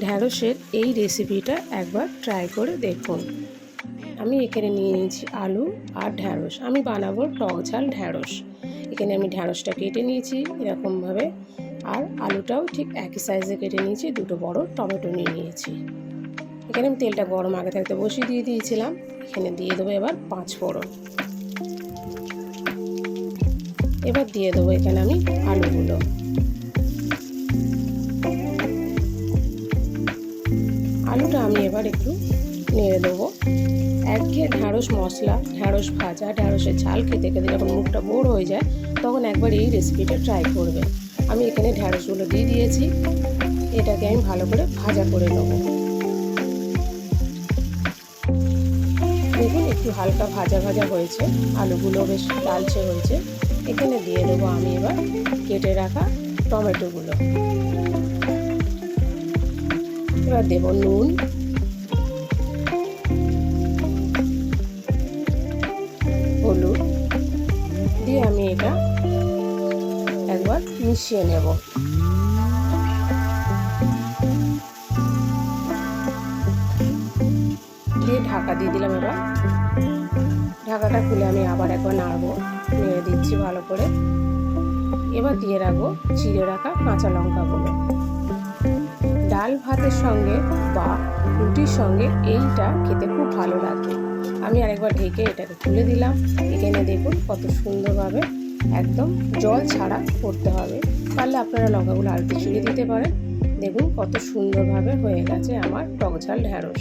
ঢ্যাঁড়সের এই রেসিপিটা একবার ট্রাই করে দেখুন। আমি এখানে নিয়ে নিয়েছি আলু আর ঢ্যাঁড়স। আমি বানাবো টক ঝাল ঢ্যাঁড়স। এখানে আমি ঢ্যাঁড়সটা কেটে নিয়েছি এরকমভাবে। আর আলুটাও ঠিক একই সাইজে কেটে নিয়েছি, দুটো বড় টমেটো নিয়ে নিয়েছি। এখানে আমি তেলটা গরম আগে থাকতে বসিয়ে দিয়ে দিয়েছিলাম। এখানে দিয়ে দেবো এবার পাঁচ ফোড়ন। এবার দিয়ে দেবো এখানে আমি আলুগুলো। আলুটা আমি এবার একটু নেড়ে দেবো। একঘেয়ে ঢ্যাঁড়স মশলা, ঢ্যাঁড়স ভাজা, ঢ্যাঁড়সের ঝাল খেতে খেতে যখন মুখটা বোর হয়ে যায়, তখন একবার এই রেসিপিটা ট্রাই করবে। আমি এখানে ঢ্যাঁড়সগুলো দিয়ে দিয়েছি। এটাকে আমি ভালো করে ভাজা করে নেব। দেখুন, একটু হালকা ভাজা ভাজা হয়েছে। আলুগুলো বেশ লালচে হয়েছে। এখানে দিয়ে দেবো আমি এবার কেটে রাখা টমেটোগুলো। এবার দেব নুন। হলুদ। দিয়ে আমি এটা একবার মিশিয়ে নেব। দিয়ে ঢাকা দিয়ে দিলাম এবার। ঢাকাটা খুলে আমি আবার একবার নাড়বো। নেড়ে দিচ্ছি ভালো করে। এবার দিয়ে রাখব চিড়ে রাখা কাঁচা লঙ্কাগুলো। ডাল ভাতের সঙ্গে বা রুটির সঙ্গে এইটা খেতে খুব ভালো লাগে। আমি আরেকবার ঢেকে এটাকে তুলে দিলাম। এখানে দেখুন কত সুন্দরভাবে একদম জল ছাড়া করতে হবে। পারলে আপনারা লঙ্কাগুলো একটু চিড়ে দিতে পারেন। দেখুন কত সুন্দরভাবে হয়ে গেছে আমার টক ঝাল ঢ্যাঁড়স